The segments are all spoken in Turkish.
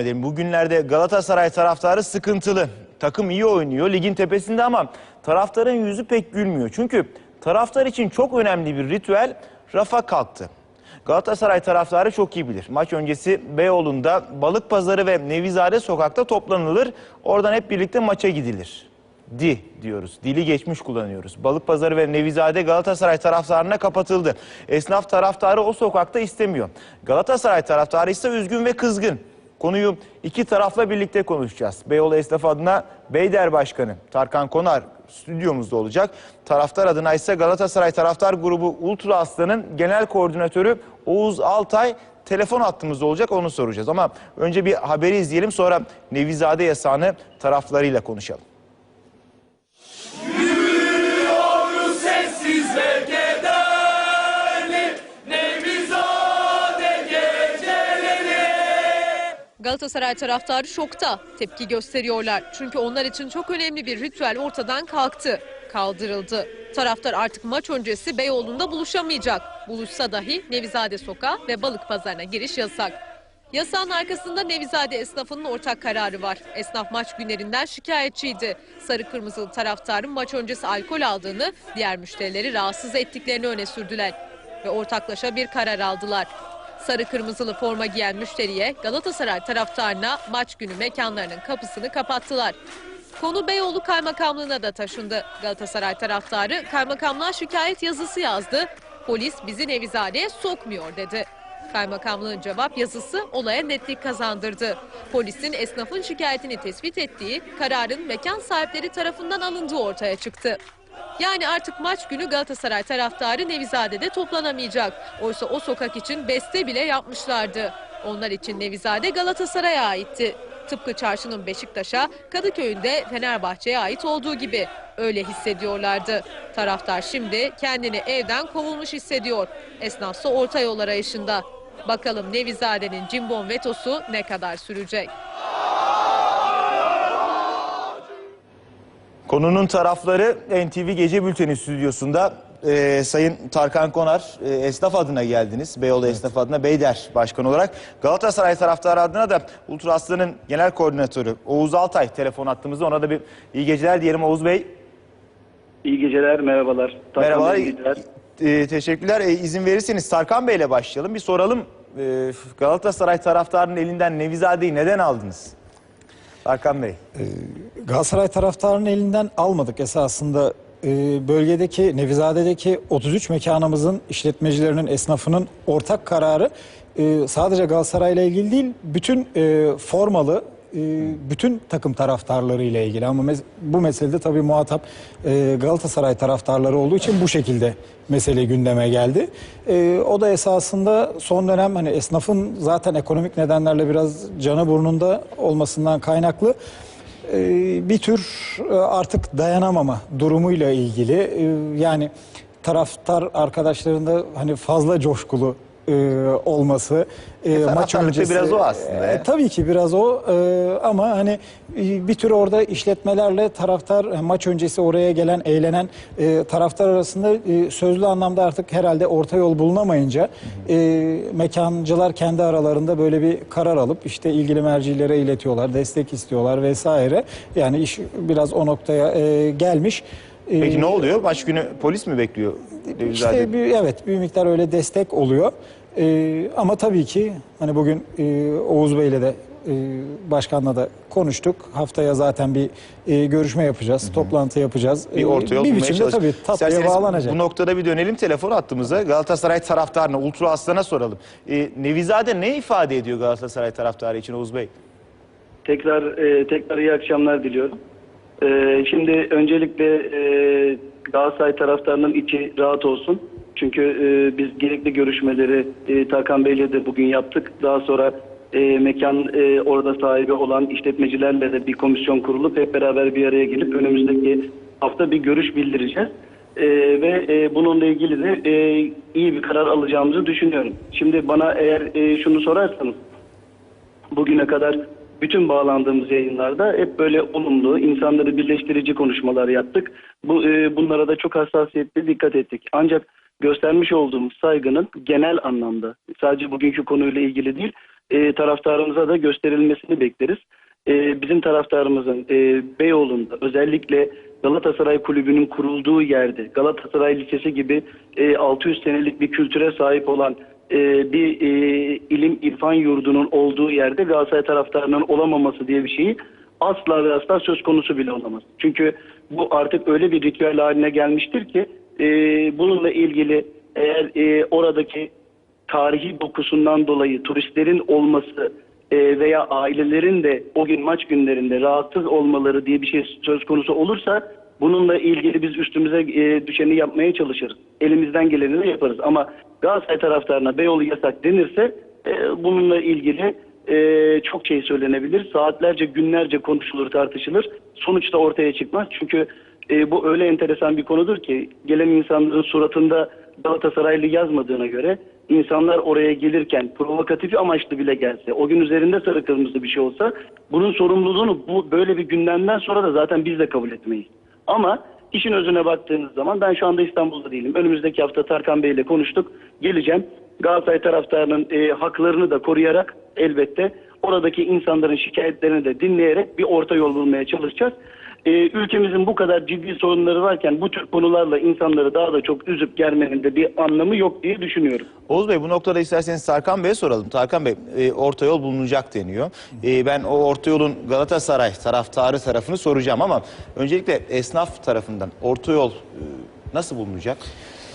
Bugünlerde Galatasaray taraftarı sıkıntılı. Takım iyi oynuyor ligin tepesinde ama taraftarın yüzü pek gülmüyor. Çünkü taraftar için çok önemli bir ritüel rafa kalktı. Galatasaray taraftarı çok iyi bilir. Maç öncesi Beyoğlu'nda Balık Pazarı ve Nevizade sokakta toplanılır. Oradan hep birlikte maça gidilir. Di diyoruz. Dili geçmiş kullanıyoruz. Balık Pazarı ve Nevizade Galatasaray taraftarına kapatıldı. Esnaf taraftarı o sokakta istemiyor. Galatasaray taraftarı ise üzgün ve kızgın. Konuyu iki tarafla birlikte konuşacağız. Beyoğlu Esnaf adına Beyder Başkanı Tarkan Konar stüdyomuzda olacak. Taraftar adına ise Galatasaray Taraftar Grubu Ultra Aslan'ın genel koordinatörü Oğuz Altay telefon hattımızda olacak onu soracağız. Ama önce bir haberi izleyelim sonra Nevizade yasağını taraflarıyla konuşalım. Galatasaray taraftarı şokta tepki gösteriyorlar. Çünkü onlar için çok önemli bir ritüel ortadan kalktı, kaldırıldı. Taraftar artık maç öncesi Beyoğlu'nda buluşamayacak. Buluşsa dahi Nevizade Sokağı ve Balık Pazarı'na giriş yasak. Yasağın arkasında Nevizade esnafının ortak kararı var. Esnaf maç günlerinden şikayetçiydi. Sarı kırmızılı taraftarın maç öncesi alkol aldığını, diğer müşterileri rahatsız ettiklerini öne sürdüler. Ve ortaklaşa bir karar aldılar. Sarı kırmızılı forma giyen müşteriye Galatasaray taraftarına maç günü mekanlarının kapısını kapattılar. Konu Beyoğlu Kaymakamlığı'na da taşındı. Galatasaray taraftarı kaymakamlığa şikayet yazısı yazdı. Polis bizi Nevizade'ye sokmuyor dedi. Kaymakamlığın cevap yazısı olaya netlik kazandırdı. Polisin esnafın şikayetini tespit ettiği kararın mekan sahipleri tarafından alındığı ortaya çıktı. Yani artık maç günü Galatasaray taraftarı Nevizade'de toplanamayacak. Oysa o sokak için beste bile yapmışlardı. Onlar için Nevizade Galatasaray'a aitti. Tıpkı çarşının Beşiktaş'a, Kadıköy'ünde Fenerbahçe'ye ait olduğu gibi. Öyle hissediyorlardı. Taraftar şimdi kendini evden kovulmuş hissediyor. Esnafsa orta yol arayışında. Bakalım Nevizade'nin cimbom vetosu ne kadar sürecek? Konunun tarafları NTV Gece Bülteni stüdyosunda Ee, Sayın Tarkan Konar e, esnaf adına geldiniz. Beyoğlu esnaf adına Beyder Başkanı olarak. Galatasaray taraftarı adına da Ultra Aslan'ın genel koordinatörü Oğuz Altay telefon attığımızda ona da bir iyi geceler diyelim Oğuz Bey. İyi geceler, merhabalar. Tarkan Merhabalar. İyi geceler. Ee, teşekkürler. Ee, izin verirseniz Tarkan Bey'le başlayalım. Bir soralım. Ee, Galatasaray taraftarının elinden Nevizade'yi neden aldınız? Tarkan Bey. Galatasaray taraftarının elinden almadık esasında. Ee, bölgedeki Nevizade'deki 33 mekanımızın işletmecilerinin, esnafının ortak kararı e, sadece Galatasaray ile ilgili değil, bütün e, formalı e, bütün takım taraftarları ile ilgili ama bu meselede tabii muhatap Galatasaray taraftarları olduğu için bu şekilde mesele gündeme geldi. O da esasında son dönem hani esnafın zaten ekonomik nedenlerle biraz canı burnunda olmasından kaynaklı bir tür e, artık dayanamama durumuyla ilgili e, yani taraftar arkadaşlarında hani fazla coşkulu e, olması e, taraftarlık da biraz o aslında ya. tabii ki biraz o e, ama hani e, bir tür orada işletmelerle taraftar e, maç öncesi oraya gelen eğlenen e, taraftar arasında e, sözlü anlamda artık herhalde orta yol bulunamayınca e, mekancılar kendi aralarında böyle bir karar alıp işte ilgili mercilere iletiyorlar, destek istiyorlar vesaire. Yani iş biraz o noktaya e, gelmiş. E, Peki ne oluyor? Maç günü polis mi bekliyor? İşte bir, evet bir miktar öyle destek oluyor. Ee, ama tabii ki hani bugün e, Oğuz Bey'le de e, başkanla da konuştuk. Haftaya zaten bir e, görüşme yapacağız, toplantı yapacağız. bir Ee, orta yol bir biçimde çalışın. tabii tatlıya İsterseniz bağlanacak. Bu noktada bir dönelim telefon attığımıza. Galatasaray taraftarına, Ultra Aslan'a soralım. Ee, Nevizade ne ifade ediyor Galatasaray taraftarı için Oğuz Bey? Tekrar e, tekrar iyi akşamlar diliyorum. E, şimdi öncelikle e, Galatasaray taraftarının içi rahat olsun. Çünkü e, biz gerekli görüşmeleri e, Tarkan Bey'le de bugün yaptık. Daha sonra e, mekan e, orada sahibi olan işletmecilerle de bir komisyon kurulup hep beraber bir araya gelip önümüzdeki hafta bir görüş bildireceğiz. E, ve e, bununla ilgili de e, iyi bir karar alacağımızı düşünüyorum. Şimdi bana eğer e, şunu sorarsanız bugüne kadar bütün bağlandığımız yayınlarda hep böyle olumlu, insanları birleştirici konuşmalar yaptık. Bu e, bunlara da çok hassasiyetle dikkat ettik. Ancak göstermiş olduğumuz saygının genel anlamda sadece bugünkü konuyla ilgili değil, e, taraftarımıza da gösterilmesini bekleriz. E, bizim taraftarımızın e, Beyoğlu'nda özellikle Galatasaray Kulübü'nün kurulduğu yerde Galatasaray Lisesi gibi e, 600 senelik bir kültüre sahip olan e, bir e, ilim irfan yurdunun olduğu yerde Galatasaray taraftarının olamaması diye bir şeyi asla ve asla söz konusu bile olamaz. Çünkü bu artık öyle bir ritüel haline gelmiştir ki e, bununla ilgili eğer e, oradaki tarihi dokusundan dolayı turistlerin olması e, veya ailelerin de o gün maç günlerinde rahatsız olmaları diye bir şey söz konusu olursa bununla ilgili biz üstümüze e, düşeni yapmaya çalışırız. Elimizden geleni de yaparız. Ama Galatasaray taraftarına Beyoğlu yasak denirse e, bununla ilgili e, çok şey söylenebilir. Saatlerce, günlerce konuşulur, tartışılır. Sonuçta ortaya çıkmaz. Çünkü e, bu öyle enteresan bir konudur ki gelen insanların suratında Galatasaraylı yazmadığına göre insanlar oraya gelirken provokatif amaçlı bile gelse, o gün üzerinde sarı kırmızı bir şey olsa bunun sorumluluğunu bu böyle bir gündemden sonra da zaten biz de kabul etmeyiz. Ama işin özüne baktığınız zaman ben şu anda İstanbul'da değilim. Önümüzdeki hafta Tarkan Bey ile konuştuk. Geleceğim. Galatasaray taraftarının e, haklarını da koruyarak elbette oradaki insanların şikayetlerini de dinleyerek bir orta yol bulmaya çalışacağız. E, ülkemizin bu kadar ciddi sorunları varken bu tür konularla insanları daha da çok üzüp germenin de bir anlamı yok diye düşünüyorum. Oğuz Bey bu noktada isterseniz Tarkan Bey'e soralım. Tarkan Bey e, orta yol bulunacak deniyor. E, ben o orta yolun Galatasaray taraftarı tarafını soracağım ama öncelikle esnaf tarafından orta yol e, nasıl bulunacak?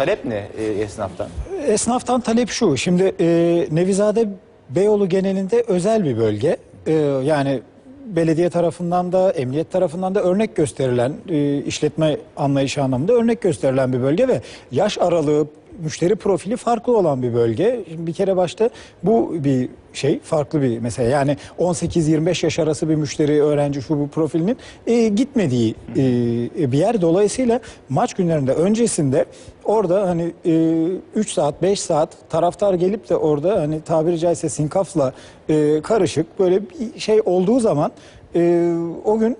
Talep ne e, esnaftan? Esnaftan talep şu. Şimdi e, Nevizade Beyoğlu genelinde özel bir bölge. E, yani belediye tarafından da emniyet tarafından da örnek gösterilen e, işletme anlayışı anlamında örnek gösterilen bir bölge ve yaş aralığı müşteri profili farklı olan bir bölge. Şimdi bir kere başta bu bir şey farklı bir mesele. Yani 18-25 yaş arası bir müşteri, öğrenci şu bu profilinin e, gitmediği e, bir yer. Dolayısıyla maç günlerinde öncesinde orada hani 3 saat 5 saat taraftar gelip de orada hani tabiri caizse sinkafla e, karışık böyle bir şey olduğu zaman e, o gün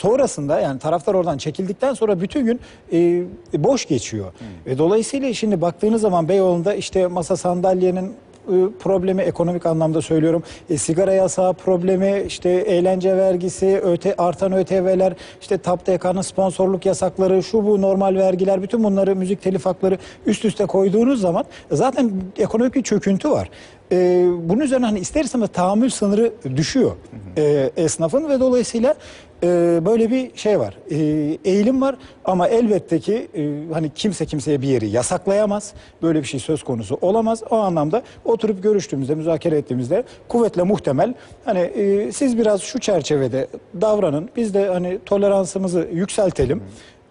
sonrasında yani taraftar oradan çekildikten sonra bütün gün e, boş geçiyor. Ve dolayısıyla şimdi baktığınız zaman Beyoğlu'nda işte masa sandalyenin e, problemi ekonomik anlamda söylüyorum. E, sigara yasağı problemi, işte eğlence vergisi, öte artan ÖTV'ler, işte TAPTK'nın sponsorluk yasakları, şu bu normal vergiler, bütün bunları müzik telif hakları üst üste koyduğunuz zaman zaten ekonomik bir çöküntü var. E, bunun üzerine hani ister istemez tahammül sınırı düşüyor e, esnafın ve dolayısıyla e, böyle bir şey var. E, eğilim var ama elbette ki e, hani kimse kimseye bir yeri yasaklayamaz. Böyle bir şey söz konusu olamaz. O anlamda oturup görüştüğümüzde, müzakere ettiğimizde kuvvetle muhtemel hani e, siz biraz şu çerçevede davranın. Biz de hani toleransımızı yükseltelim.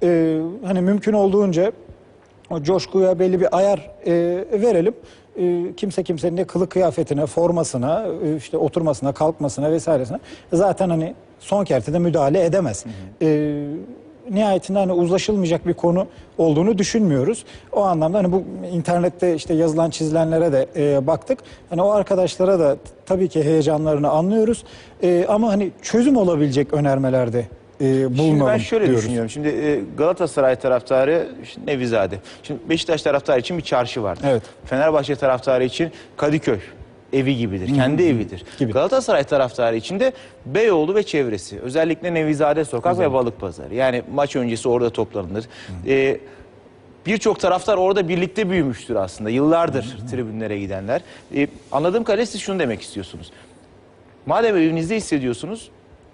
E, hani mümkün olduğunca o coşkuya belli bir ayar e, verelim. E, kimse kimsenin ne kılı kıyafetine, formasına, e, işte oturmasına, kalkmasına vesairesine zaten hani son kertede müdahale edemez. E, nihayetinde hani uzlaşılmayacak bir konu olduğunu düşünmüyoruz. O anlamda hani bu internette işte yazılan çizilenlere de e, baktık. Hani o arkadaşlara da tabii ki heyecanlarını anlıyoruz. E, ama hani çözüm olabilecek önermelerde e, bulunalım Şimdi ben şöyle diyoruz. düşünüyorum. Şimdi e, Galatasaray taraftarı şimdi Nevizade. Şimdi Beşiktaş taraftarı için bir çarşı vardır. Evet. Fenerbahçe taraftarı için Kadıköy evi gibidir. Kendi evidir. Gibi. Galatasaray taraftarı için de Beyoğlu ve çevresi. Özellikle Nevizade Sokak ve Balık Pazarı. Yani maç öncesi orada toplanılır. E, Birçok taraftar orada birlikte büyümüştür aslında. Yıllardır tribünlere gidenler. E, anladığım kadarıyla siz şunu demek istiyorsunuz. Madem evinizde hissediyorsunuz,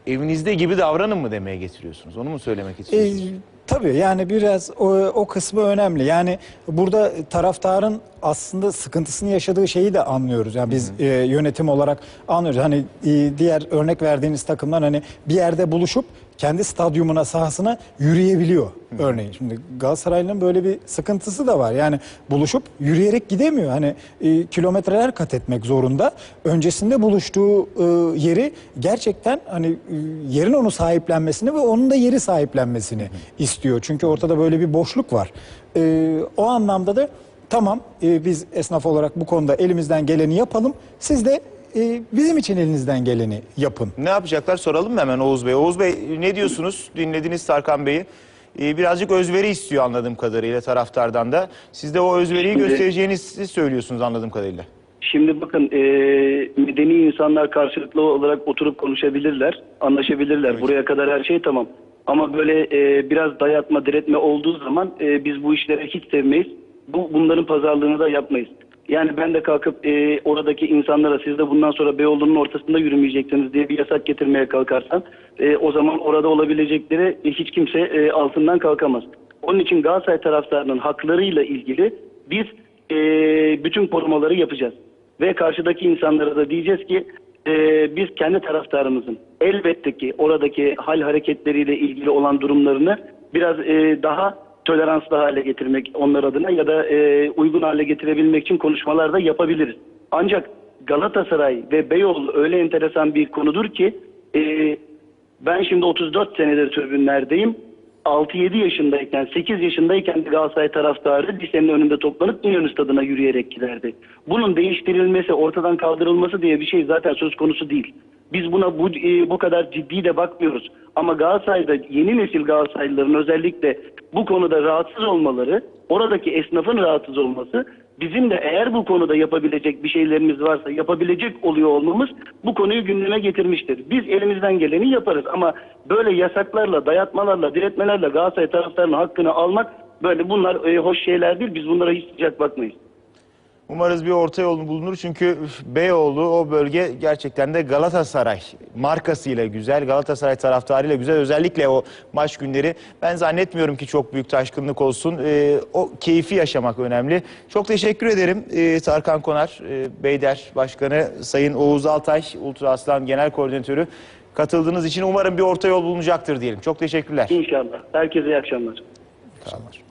evinizde gibi davranın mı demeye getiriyorsunuz? Onu mu söylemek E, istiyorsunuz? Tabii yani biraz o, o kısmı önemli. Yani burada taraftarın aslında sıkıntısını yaşadığı şeyi de anlıyoruz. Yani biz e, yönetim olarak anlıyoruz. Hani e, diğer örnek verdiğiniz takımlar hani bir yerde buluşup kendi stadyumuna, sahasına yürüyebiliyor örneğin. Şimdi Galatasaray'ın böyle bir sıkıntısı da var. Yani buluşup yürüyerek gidemiyor. Hani e, kilometreler kat etmek zorunda. Öncesinde buluştuğu e, yeri gerçekten hani e, yerin onu sahiplenmesini ve onun da yeri sahiplenmesini istiyor. Çünkü ortada böyle bir boşluk var. E, o anlamda da tamam e, biz esnaf olarak bu konuda elimizden geleni yapalım. Siz de e, bizim için elinizden geleni yapın. Ne yapacaklar soralım mı hemen Oğuz Bey? Oğuz Bey ne diyorsunuz? Dinlediniz Tarkan Bey'i. Ee, birazcık özveri istiyor anladığım kadarıyla taraftardan da. Siz de o özveriyi Şimdi- göstereceğinizi söylüyorsunuz anladığım kadarıyla. Şimdi bakın e, medeni insanlar karşılıklı olarak oturup konuşabilirler, anlaşabilirler. Buraya kadar her şey tamam. Ama böyle e, biraz dayatma, diretme olduğu zaman e, biz bu işleri hiç sevmeyiz. Bu bunların pazarlığını da yapmayız. Yani ben de kalkıp e, oradaki insanlara siz de bundan sonra Beyoğlu'nun ortasında yürümeyeceksiniz diye bir yasak getirmeye kalkarsam e, o zaman orada olabilecekleri e, hiç kimse e, altından kalkamaz. Onun için Galatasaray taraftarının haklarıyla ilgili biz e, bütün korumaları yapacağız. Ve karşıdaki insanlara da diyeceğiz ki e, biz kendi taraftarımızın elbette ki oradaki hal hareketleriyle ilgili olan durumlarını biraz e, daha toleranslı hale getirmek onlar adına ya da e, uygun hale getirebilmek için konuşmalar da yapabiliriz. Ancak Galatasaray ve Beyoğlu öyle enteresan bir konudur ki e, ben şimdi 34 senedir tribünlerdeyim. 6-7 yaşındayken, 8 yaşındayken Galatasaray taraftarı lisenin önünde toplanıp İnönü Stadı'na yürüyerek giderdi. Bunun değiştirilmesi, ortadan kaldırılması diye bir şey zaten söz konusu değil. Biz buna bu, e, bu kadar ciddi de bakmıyoruz. Ama Galatasaray'da yeni nesil Galatasaraylıların özellikle bu konuda rahatsız olmaları, oradaki esnafın rahatsız olması, bizim de eğer bu konuda yapabilecek bir şeylerimiz varsa yapabilecek oluyor olmamız bu konuyu gündeme getirmiştir. Biz elimizden geleni yaparız ama böyle yasaklarla, dayatmalarla, diretmelerle Galatasaray taraftarının hakkını almak böyle bunlar e, hoş şeyler değil. Biz bunlara hiç sıcak bakmayız. Umarız bir orta yol bulunur çünkü Beyoğlu o bölge gerçekten de Galatasaray markasıyla güzel, Galatasaray taraftarıyla güzel. Özellikle o maç günleri ben zannetmiyorum ki çok büyük taşkınlık olsun. Ee, o keyfi yaşamak önemli. Çok teşekkür ederim ee, Tarkan Konar, e, Beyder Başkanı, Sayın Oğuz Altay, Ultra Aslan Genel Koordinatörü. Katıldığınız için umarım bir orta yol bulunacaktır diyelim. Çok teşekkürler. İnşallah. Herkese iyi akşamlar. Sağ olun.